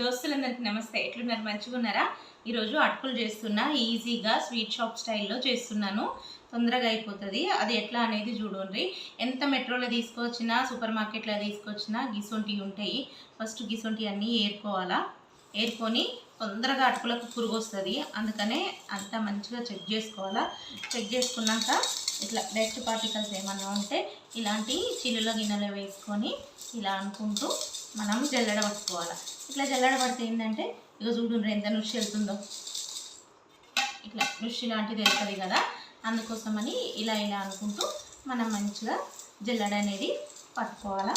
దోస్తులందరికీ నమస్తే. ఎట్లున్నారు? మంచిగా ఉన్నారా ఈరోజు అటుకులు చేస్తున్నా ఈజీగా స్వీట్ షాప్ స్టైల్లో చేస్తున్నాను. తొందరగా అయిపోతుంది. అది ఎట్లా అనేది చూడండి ఎంత మెట్రోలో తీసుకొచ్చినా సూపర్ మార్కెట్లో తీసుకొచ్చినా గిసొంటి ఉంటాయి. ఫస్ట్ గిసొంటి అన్నీ ఏరుకోవాలా? ఏరుకొని తొందరగా అటుకులకు పురుగు వస్తుంది అందుకనే అంత మంచిగా చెక్ చేసుకోవాలా? చెక్ చేసుకున్నాక ఇట్లా డస్ట్ పార్టికల్స్ ఏమన్నా ఉంటే ఇలాంటి చిల్లుల గిన్నెలో వేసుకొని ఇలా అనుకుంటూ మనం జల్లడ పట్టుకోవాలి. ఇట్లా జల్లడ పడితే ఏంటంటే ఇక చూడండి ఎంత నుషి వెళ్తుందో. ఇట్లా నుషి లాంటిది వెళ్తుంది కదా అందుకోసమని ఇలా ఇలా అనుకుంటూ మనం మంచిగా జల్లడ అనేది పట్టుకోవాలా.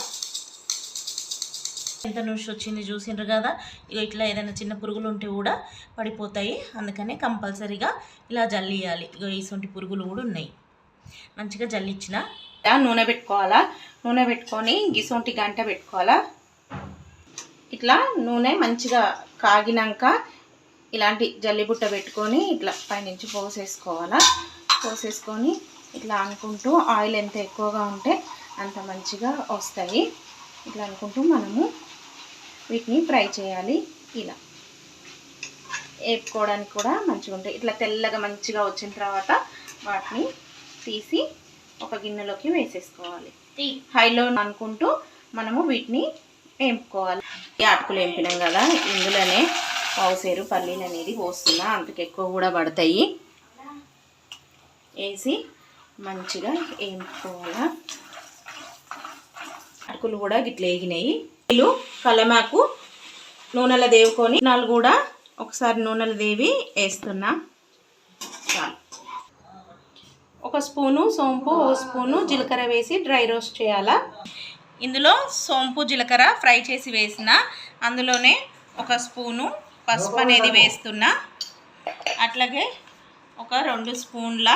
ఎంత నుషి వచ్చింది చూసిండ్రు కదా ఇక ఇట్లా ఏదైనా చిన్న పురుగులు ఉంటే కూడా పడిపోతాయి. అందుకనే కంపల్సరీగా ఇలా జల్లియాలి. ఇక ఇటువంటి పురుగులు కూడా ఉన్నాయి. మంచిగా జల్లిచ్చిన. నూనె పెట్టుకోవాలా. నూనె పెట్టుకొని గిసొంటి గంట పెట్టుకోవాలా. ఇట్లా నూనె మంచిగా కాగినాక ఇలాంటి జల్లిబుట్ట పెట్టుకొని ఇట్లా పైనుంచి పోసేసుకోవాలా. పోసేసుకొని ఇట్లా అనుకుంటూ ఆయిల్ ఎంత ఎక్కువగా ఉంటే అంత మంచిగా వస్తాయి. ఇట్లా అనుకుంటూ మనము వీటిని ఫ్రై చేయాలి ఇలా. వేపుకోవడానికి కూడా మంచిగా ఉంటాయి. ఇట్లా తెల్లగా మంచిగా వచ్చిన తర్వాత వాటిని తీసి ఒక గిన్నెలోకి వేసేసుకోవాలి. హైలో అనుకుంటూ మనము వీటిని వేపుకోవాలి. ఈ అటుకులు వేపినాం కదా ఇందులోనే పావుసేరు పల్లీలు అనేది పోస్తున్నా. అంతకు ఎక్కువ కూడా పడతాయి. వేసి మంచిగా వేపుకోవాలా. అటుకులు కూడా గిట్ల వేగినాయి. వీళ్ళు కలమాకు నూనెలో దేవుకొని నాలుగు కూడా ఒకసారి నూనెల దేవి వేస్తున్నా. చాలు. ఒక స్పూను సోంపు ఓ స్పూను జీలకర్ర వేసి డ్రై రోస్ట్ చేయాలా. ఇందులో సోంపు జీలకర్ర ఫ్రై చేసి వేసిన అందులోనే ఒక స్పూను పసుపు అనేది వేస్తున్నా అట్లాగే ఒక రెండు స్పూన్ల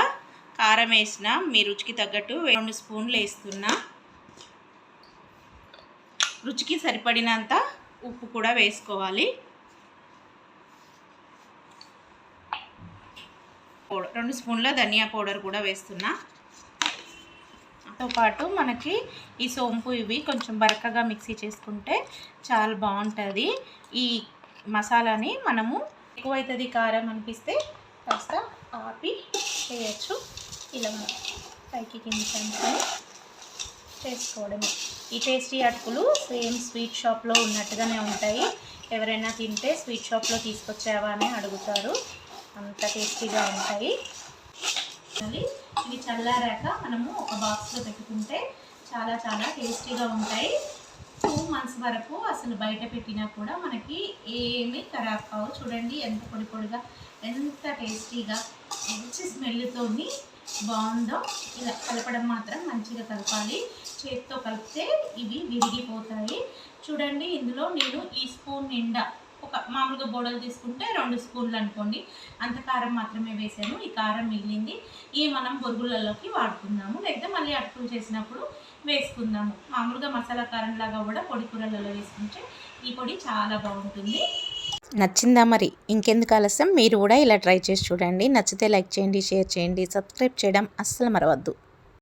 కారం వేసిన మీ రుచికి తగ్గట్టు రెండు స్పూన్లు వేస్తున్నా రుచికి సరిపడినంత ఉప్పు కూడా వేసుకోవాలి. రెండు స్పూన్ల ధనియా పౌడర్ కూడా వేస్తున్నా. తో పాటు మనకి ఈ సోంపు ఇవి కొంచెం బరకగా మిక్సీ చేసుకుంటే చాలా బాగుంటుంది. ఈ మసాలాని మనము ఎక్కువైతుంది కారం అనిపిస్తే కాస్త ఆపి చేయొచ్చు. ఇలా పైకి కింద చేసుకోవడం చేసుకోవడమే. ఈ టేస్టీ అటుకులు సేమ్ స్వీట్ షాప్లో ఉన్నట్టుగానే ఉంటాయి. ఎవరైనా తింటే స్వీట్ షాప్లో తీసుకొచ్చావా అని అడుగుతారు. అంత టేస్టీగా ఉంటాయి. మళ్ళీ ఇవి చల్లారాక మనము ఒక బాక్స్లో పెట్టుకుంటే చాలా చాలా టేస్టీగా ఉంటాయి. టూ మంత్స్ వరకు అసలు బయట పెట్టినా కూడా మనకి ఏమీ ఖరాబ్ కావు. చూడండి ఎంత పొడి పొడిగా ఎంత టేస్టీగా మంచి స్మెల్తో బాగుందో ఇలా కలపడం మాత్రం మంచిగా కలపాలి. చేతితో కలిపితే ఇవి విరిగిపోతాయి. చూడండి ఇందులో నేను ఈ స్పూన్ నిండా ఒక మామూలుగా బోడలు తీసుకుంటే రెండు స్పూన్లు అనుకోండి. అంత కారం మాత్రమే వేసాను. ఈ కారం మిగిలింది. ఈ మనం బొరుగులలోకి వాడుకుందాము. లేకపోతే మళ్ళీ అటుకులు చేసినప్పుడు వేసుకుందాము. మామూలుగా మసాలా కారం లాగా కూడా పొడి కూరలలో వేసుకుంటే ఈ పొడి చాలా బాగుంటుంది. నచ్చిందా మరి? ఇంకెందుకు ఆలస్యం? మీరు కూడా ఇలా ట్రై చేసి చూడండి. నచ్చితే లైక్ చేయండి షేర్ చేయండి సబ్స్క్రైబ్ చేయడం అస్సలు మరవద్దు.